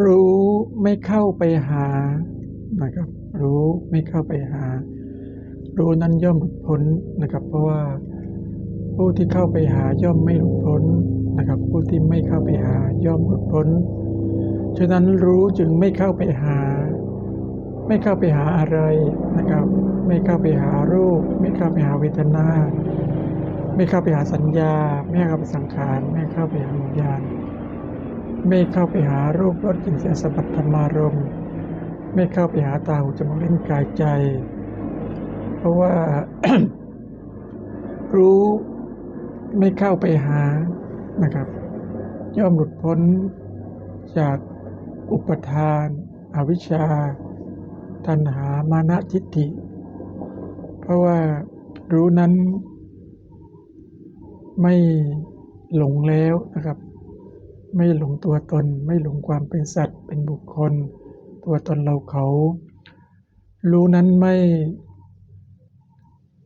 รู้ไม่เข้าไปหานะครับ รู้ไม่เข้าไปหา รู้นั้นย่อมหลุดพ้นนะครับ เพราะว่าผู้ที่เข้าไปหาย่อมไม่หลุดพ้นนะครับ ผู้ที่ไม่เข้าไปหาย่อมหลุดพ้น ฉะนั้นรู้จึงไม่เข้าไปหา ไม่เข้าไปหาอะไรนะครับ ไม่เข้าไปหารูป ไม่เข้าไปหาเวทนา ไม่เข้าไปหาสัญญา ไม่เข้าไปสังขาร ไม่เข้าไปหาวิญญาณ ไม่เข้าไปหารูปรสกลิ่นเสียงสัมผัสธรรมารมณ์ไม่เข้าไปหาตาหูจมูกลิ้นกายใจ เพราะว่า รู้ไม่เข้าไปหานะครับ ย่อมหลุดพ้นจากอุปทาน อวิชชา ตัณหามานะทิฏฐิ เพราะว่ารู้นั้นไม่หลงแล้วนะครับ ไม่หลงตัวตน ไม่หลงความเป็นสัตว์ เป็นบุคคล ตัวตนเราเขา รู้นั้นไม่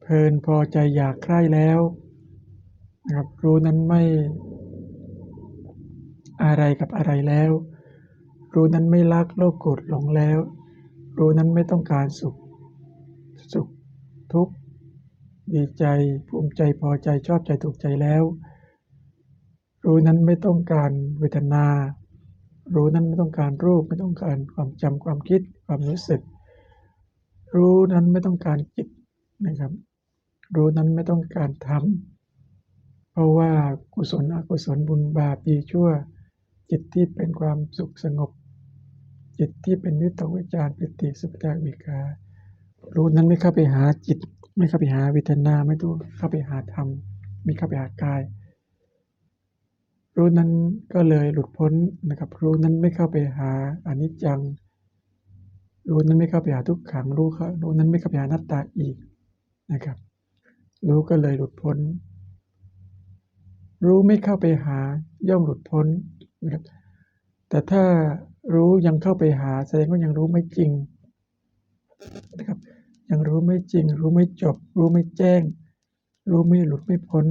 เพลินพอใจอยากใคร่แล้วนะครับรู้นั้นไม่อะไรกับอะไรแล้ว รู้นั้นไม่รักโลภโกรธหลงแล้ว รู้นั้นไม่ต้องการสุข สุขทุกข์ดีใจภูมิใจพอใจชอบใจถูกใจแล้ว รู้นั้นไม่ต้องการเวทนา รู้นั้นไม่ต้องการรูปไม่ต้องการความจำความคิดความรู้สึก รู้นั้นไม่ต้องการจิตนะครับ รู้นั้นไม่ต้องการทำเพราะว่ากุศลอกุศลบุญบาปดีชั่ว จิตที่เป็นความสุขสงบ จิตที่เป็นวิตกวิจารปิติสุขตาวิการู้นั้นไม่เข้าไปหาจิต ไม่เข้าไปหาเวทนาไม่ต้องเข้าไปหาธรรมไม่เข้าไปหากาย รู้นั้นก็เลยหลุดพ้นนะครับรู้นั้นไม่เข้าไปหาอนิจจัง รู้นั้นไม่เข้าไปหาทุกขังรู้เขารู้นั้นไม่เข้าไปหานัตตาอีกนะครับ รู้ก็เลยหลุดพ้น รู้ไม่เข้าไปหาย่อมหลุดพ้นนะครับแต่ถ้ารู้ยังเข้าไปหาแสดงว่ายังรู้ไม่จริงนะครับยังรู้ไม่จริง รู้ไม่จบ รู้ไม่แจ้ง รู้ไม่หลุดไม่พ้น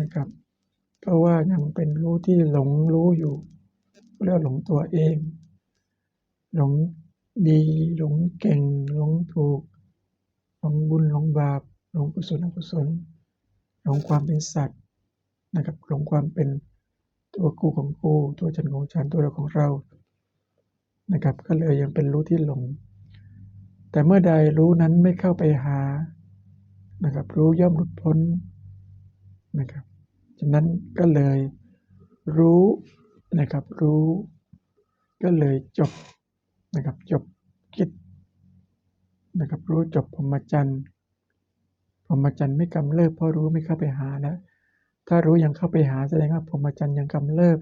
นะครับ เพราะว่ายังเป็นรู้ที่หลงรู้อยู่เรียกหลงตัวเอง หลงดีหลงเก่งหลงถูกหลงบุญหลงบาปหลงกุศลอกุศลหลงความเป็นสัตว์นะครับหลงความเป็นตัวกูของกูตัวฉันของฉันตัวเราของเรานะครับ ก็เลยยังเป็นรู้ที่หลง แต่เมื่อใดรู้นั้นไม่เข้าไปหานะครับ รู้ย่อมหลุดพ้นนะครับ ฉะนั้นก็เลยรู้นะครับรู้ ก็เลยจบนะครับจบกิจนะครับรู้จบพรหมจรรย์พรหมจรรย์ไม่กำเริบเพราะรู้ไม่เข้าไปหาแล้วถ้ารู้ยังเข้าไปหาแสดงว่าพรหมจรรย์ยังกำเริบ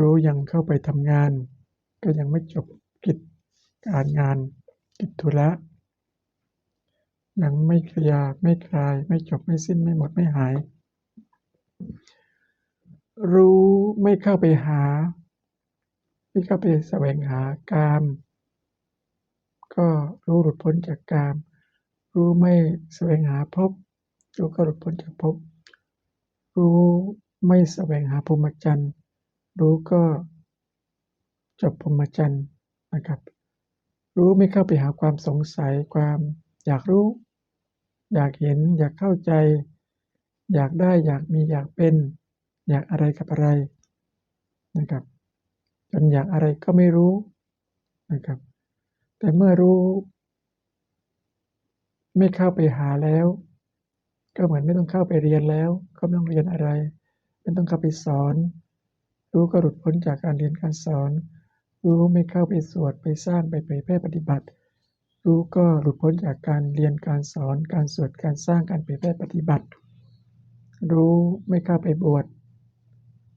รู้ยังเข้าไปทำงาน ก็ยังไม่จบกิจการงานกิจธุระยังไม่เคลียร์ไม่คลาย ไม่จบไม่สิ้นไม่หมดไม่หาย รู้ไม่เข้าไปหา ไม่เข้าไปแสวงหากาม ก็รู้หลุดพ้นจากกาม รู้ไม่แสวงหาภพรู้ก็หลุดพ้นจากภพรู้ไม่แสวงหาพรหมจรรย์ รู้ก็จบพรหมจรรย์นะครับ รู้ไม่เข้าไปหาความสงสัยความอยากรู้ อยากเห็น อยากเข้าใจ อยากได้อยากมีอยากเป็น อยากอะไรกับอะไรนะครับจนอยากอะไรก็ไม่รู้นะครับ แต่เมื่อรู้ ไม่เข้าไปหาแล้ว ก็เหมือนไม่ต้องเข้าไปเรียนแล้ว ก็ไม่ต้องเรียนอะไร ไม่ต้องเข้าไปสอน รู้ก็หลุดพ้นจากการเรียนการสอน รู้ไม่เข้าไปสวดไปสร้างไปเผยแพร่ปฏิบัติ รู้ก็หลุดพ้นจากการเรียนการสอน การสวดการสร้างการเผยแพร่ปฏิบัติ รู้ไม่เข้าไปบวช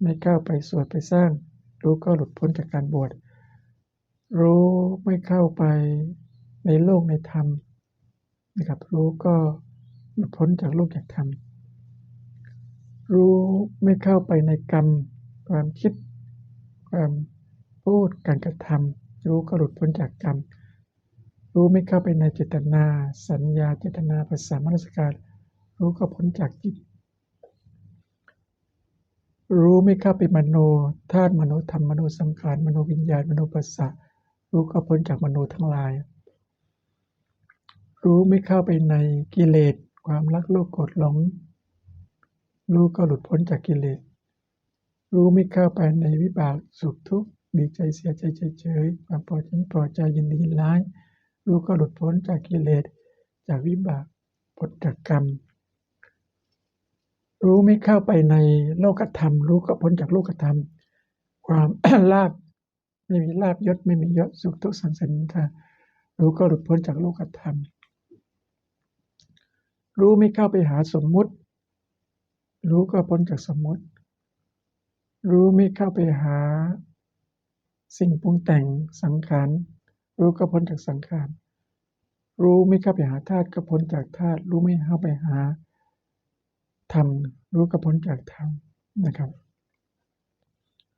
ไม่เข้าไปสวดไปสร้าง รู้ก็หลุดพ้นจากการบวช รู้ไม่เข้าไปในโลกในธรรมนะครับ รู้ก็หลุดพ้นจากโลกจากธรรม รู้ไม่เข้าไปในกรรม ความคิด ความพูดการกระทำรู้ก็หลุดพ้นจากกรรม รู้ไม่เข้าไปในเจตนา สัญญาเจตนาภาษามนสการ รู้ก็พ้นจากจิต รู้ไม่เข้าไปมโนธาตุมโนธรรมมโนสังขารมโนวิญญาณมโนปัสสะรู้ก็พ้นจากมโนทั้งหลาย รู้ไม่เข้าไปในกิเลสความรักโลภโกรธหลง รู้ก็หลุดพ้นจากกิเลส รู้ไม่เข้าไปในวิบากสุขทุกข์ดีใจเสียใจเฉยความพอใจพอใจยินดียินร้าย รู้ก็หลุดพ้นจากกิเลส จากวิบากพ้นจากกรรม รู้ไม่เข้าไปในโลกธรรม รู้ก็พ้นจากโลกธรรม ความลาบไม่มีลาบยศไม่มียศสุขทุกสันสริญนินทารู้ก็หลุดพ้นจากโลกธรรม รู้ไม่เข้าไปหาสมมุติ รู้ก็พ้นจากสมมุติ รู้ไม่เข้าไปหา สิ่งปรุงแต่งสังขารรู้ก็พ้นจากสังขารรู้ไม่เข้าไปหาธาตุก็พ้นจากธาตุรู้ไม่เข้าไปหา ธรรมรู้ก็พ้นจากธรรมนะครับ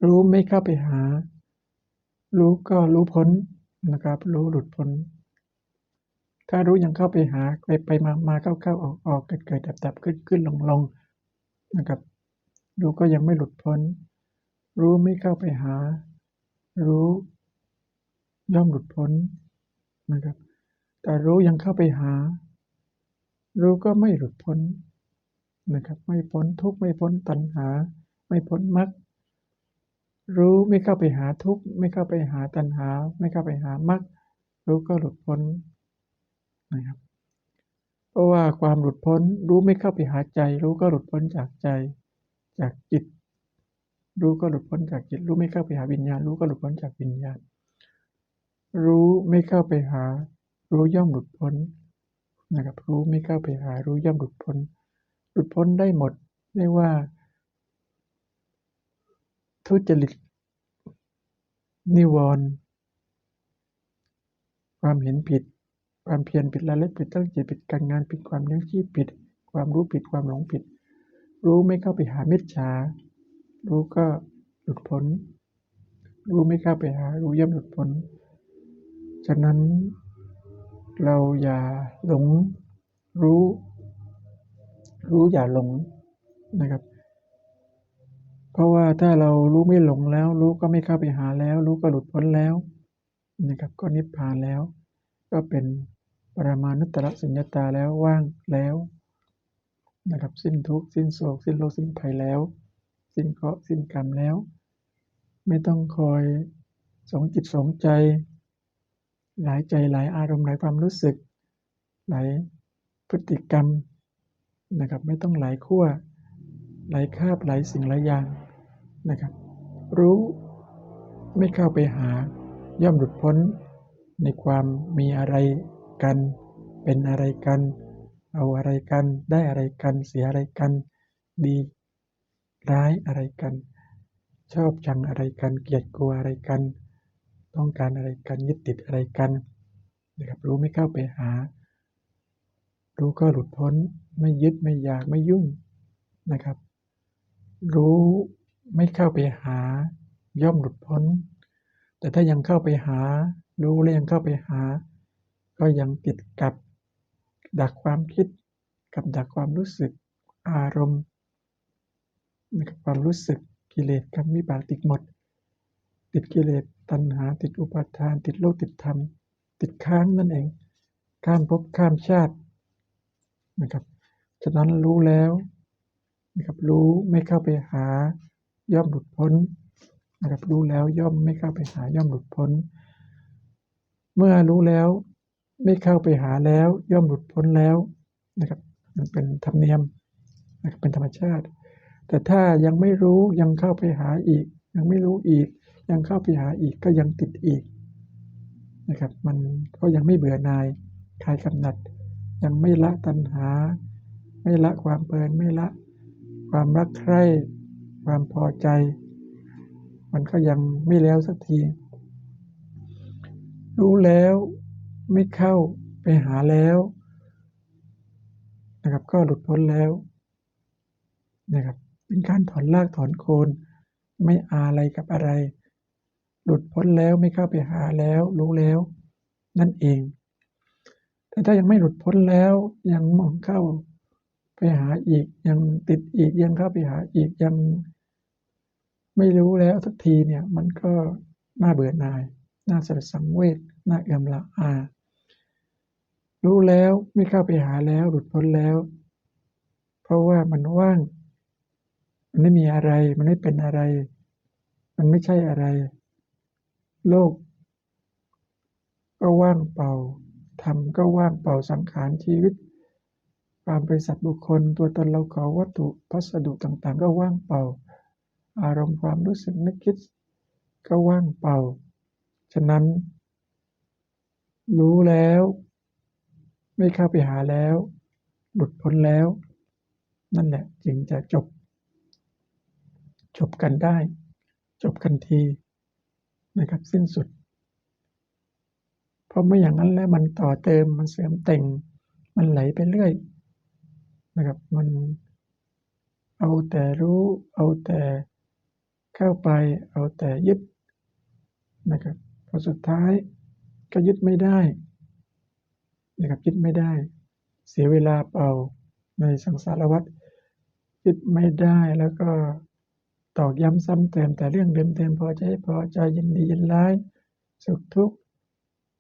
รู้ไม่เข้าไปหา รู้ก็รู้พ้นนะครับ รู้หลุดพ้น ถ้ารู้ยังเข้าไปหาไปไปมามาเข้าเข้าออกออกเกิดเกิดดับดับขึ้นขึ้นลงลงนะครับ รู้ก็ยังไม่หลุดพ้น รู้ไม่เข้าไปหา รู้ ย่อมหลุดพ้นนะครับ แต่รู้ยังเข้าไปหา รู้ก็ไม่หลุดพ้น นะครับ ไม่พ้นทุกข์ไม่พ้นตัณหา ไม่พ้นมรรครู้ไม่เข้าไปหาทุกข์ไม่เข้าไปหาตัณหา ไม่เข้าไปหามรรครู้ก็หลุดพ้นนะครับเพราะว่าความหลุดพ้นรู้ไม่เข้าไปหาใจ รู้ก็หลุดพ้นจากใจ จากจิต รู้ก็หลุดพ้นจากจิต รู้ไม่เข้าไปหาวิญญาณ รู้ก็หลุดพ้นจากวิญญาณ รู้ไม่เข้าไปหา รู้ย่อมหลุดพ้นนะครับ รู้ไม่เข้าไปหา รู้ย่อมหลุดพ้น หลุดพ้นได้หมดไม่ว่า ทุจริต นิวรณ์ความเห็นผิด ความเพียรผิดละเล็ดผิดตั้งใจผิดการงานผิดความเลี้ยงชีพผิด ความรู้ผิดความหลงผิด รู้ไม่เข้าไปหามิจฉา รู้ก็หลุดพ้น รู้ไม่เข้าไปหา รู้ย่อมหลุดพ้น ฉะนั้นเราอย่าหลงรู้ รู้อย่าหลงนะครับ เพราะว่าถ้าเรารู้ไม่หลงแล้ว รู้ก็ไม่เข้าไปหาแล้ว รู้ก็หลุดพ้นแล้วนะครับ ก็นิพพานแล้ว ก็เป็นปรมานุตตรสุญญาตาแล้วว่างแล้วนะครับ สิ้นทุกข์สิ้นโศกสิ้นโรคสิ้นภัยแล้ว สิ้นเคราะห์สิ้นกรรมแล้ว ไม่ต้องคอยสองจิตสองใจ หลายใจหลายอารมณ์หลายความรู้สึก หลายพฤติกรรม นะครับไม่ต้องหลายขั้วหลายคาบหลายสิ่งหลายอย่างนะครับ รู้ไม่เข้าไปหาย่อมหลุดพ้นในความมีอะไรกัน เป็นอะไรกัน เอาอะไรกัน ได้อะไรกัน เสียอะไรกัน ดี ร้ายอะไรกัน ชอบชังอะไรกัน เกลียดกลัวอะไรกัน ต้องการอะไรกันยึดติดอะไรกันนะครับรู้ไม่เข้าไปหา รู้ก็หลุดพ้นไม่ยึดไม่อยากไม่ยุ่งนะครับ รู้ไม่เข้าไปหา ย่อมหลุดพ้น แต่ถ้ายังเข้าไปหา รู้แล้วยังเข้าไปหา ก็ยังติดกับ ดักความคิด กับดักความรู้สึกอารมณ์นะครับความรู้สึกกิเลสกรรมวิบากติดหมด ติดกิเลสตัณหา ติดอุปาทาน ติดโลกติดธรรม ติดค้างนั่นเอง ข้ามภพข้ามชาติ นะครับฉะนั้นรู้แล้วนะครับรู้ไม่เข้าไปหาย่อมหลุดพ้นนะครับรู้แล้วย่อมไม่เข้าไปหาย่อมหลุดพ้น เมื่อรู้แล้วไม่เข้าไปหาแล้วย่อมหลุดพ้นแล้วนะครับมันเป็นธรรมเนียมนะครับเป็นธรรมชาติ แต่ถ้ายังไม่รู้ยังเข้าไปหาอีก ยังไม่รู้อีก ยังเข้าไปหาอีกก็ยังติดอีกนะครับมันก็ยังไม่เบื่อนายคลายกำหนัด ยังไม่ละตัณหา ไม่ละความเพลินไม่ละ ความรักใคร่ความพอใจ มันก็ยังไม่แล้วสักที รู้แล้วไม่เข้าไปหาแล้วนะครับก็หลุดพ้นแล้วนะครับเป็นการถอนรากถอนโคนไม่อาอะไรกับอะไร หลุดพ้นแล้วไม่เข้าไปหาแล้ว รู้แล้ว นั่นเอง แต่ถ้ายังไม่หลุดพ้นแล้วยังมองเข้าไปหาอีกยังติดอีกยังเข้าไปหาอีกยังไม่รู้แล้วสักทีเนี่ยมันก็น่าเบื่อหน่าย น่าสลดสังเวชน่าเอื่อมละอา รู้แล้วไม่เข้าไปหาแล้วหลุดพ้นแล้ว เพราะว่ามันว่าง มันไม่มีอะไร มันไม่เป็นอะไร มันไม่ใช่อะไร โลก ก็ว่างเปล่า ธรรมก็ว่างเปล่าสังขารชีวิต ความเป็นสัตว์บุคคล ตัวตนเราเขาวัตถุพัสดุต่างๆ ก็ว่างเปล่า อารมณ์ความรู้สึกนึกคิด ก็ว่างเปล่า ฉะนั้น รู้แล้ว ไม่เข้าไปหาแล้ว หลุดพ้นแล้ว นั่นแหละจึงจะจบ จบกันได้ จบกันทีนะครับสิ้นสุด เพราะไม่อย่างนั้นแล้วมันต่อเติมมันเสริมแต่ง มันไหลไปเรื่อยนะครับมันเอาแต่รู้เอาแต่เข้าไปเอาแต่ยึดนะครับพอสุดท้ายก็ยึดไม่ได้นะครับยึดไม่ได้ เสียเวลาเปล่าในสังสารวัฏยึดไม่ได้แล้วก็ตอกย้ำซ้ำเติมแต่เรื่องเดิมๆพอใจพอใจยินดียินร้าย สุขทุกข์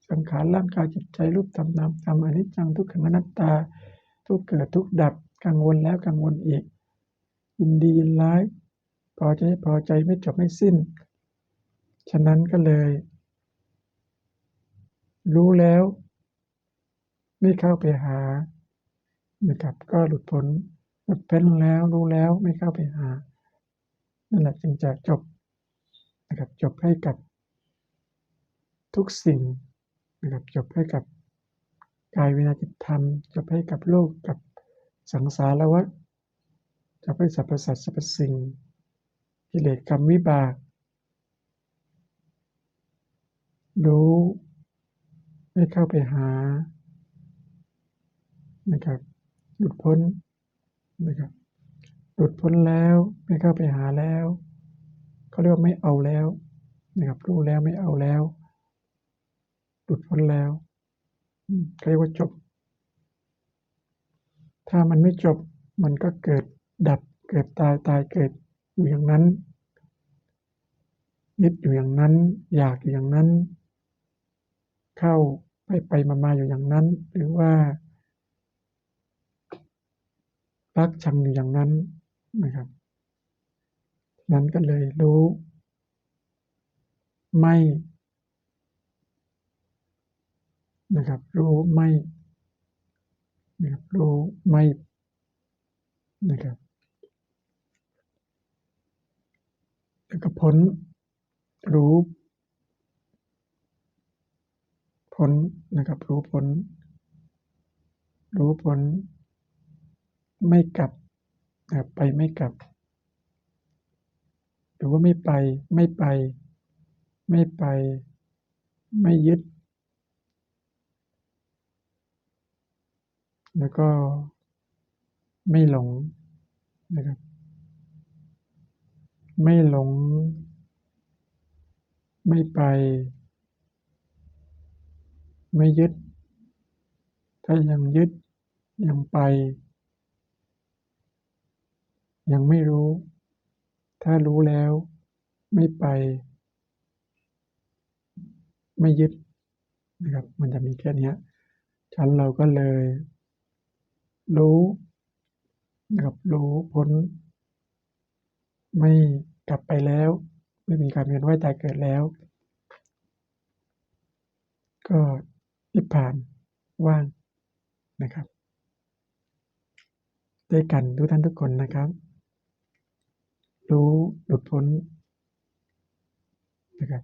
สังขารร่างกายจิตใจรูปธรรมนามธรรมอนิจจังทุกขังอนัตตา ทุกเกิดทุกดับกังวลแล้วกังวลอีก ยินดียินร้ายพอใจพอใจไม่จบไม่สิ้น ฉะนั้นก็เลย รู้แล้ว ไม่เข้าไปหานะครับก็หลุดพ้นหลุดพ้นแล้วรู้แล้วไม่เข้าไปหา นั่นแหละจึงจะจบนะครับจบให้กับทุกสิ่ง นะครับจบให้กับกายเวนาจิตธรรมจบให้กับโลกกับสังสารวัฏจบให้สรรพสัตว์สรรพสิ่งกิเลสกรรมวิบาก รู้ไม่เข้าไปหานะครับหลุดพ้นนะครับหลุดพ้นแล้วไม่เข้าไปหาแล้วเขาเรียกว่าไม่เอาแล้วนะครับรู้แล้วไม่เอาแล้ว หลุดพ้นแล้วเขาเรียกว่าจบ ถ้ามันไม่จบมันก็เกิดดับเกิดตายตายเกิดอยู่อย่างนั้นยึดอยู่อย่างนั้น อยากอยู่อย่างนั้น เข้าไปไปมามาอยู่อย่างนั้น หรือว่ารักชังอยู่อย่างนั้นนะครับ นั้นก็เลยรู้ ไม่ นะครับ รู้ไม่นะครับรู้ไม่นะครับแล้วก็พ้นรู้พ้นนะครับ รู้พ้นรู้พ้นไม่กลับนะไปไม่กลับ หรือว่าไม่ไปไม่ไป ไม่ไป ไม่ยึด แล้วก็ไม่หลงนะครับ ไม่หลง ไม่ไป ไม่ยึด ถ้ายังยึดยังไป ยังไม่รู้ ถ้ารู้แล้ว ไม่ไป ไม่ยึดนะครับ มันจะมีแค่นี้ชั้นเราก็เลย รู้นะครับรู้พ้น ไม่กลับไปแล้ว ไม่มีการเวียนว่ายตายเกิดแล้ว ก็นิพพานว่างนะครับด้วยกันทุกท่านทุกคนนะครับ รู้หลุดพ้นนะครับ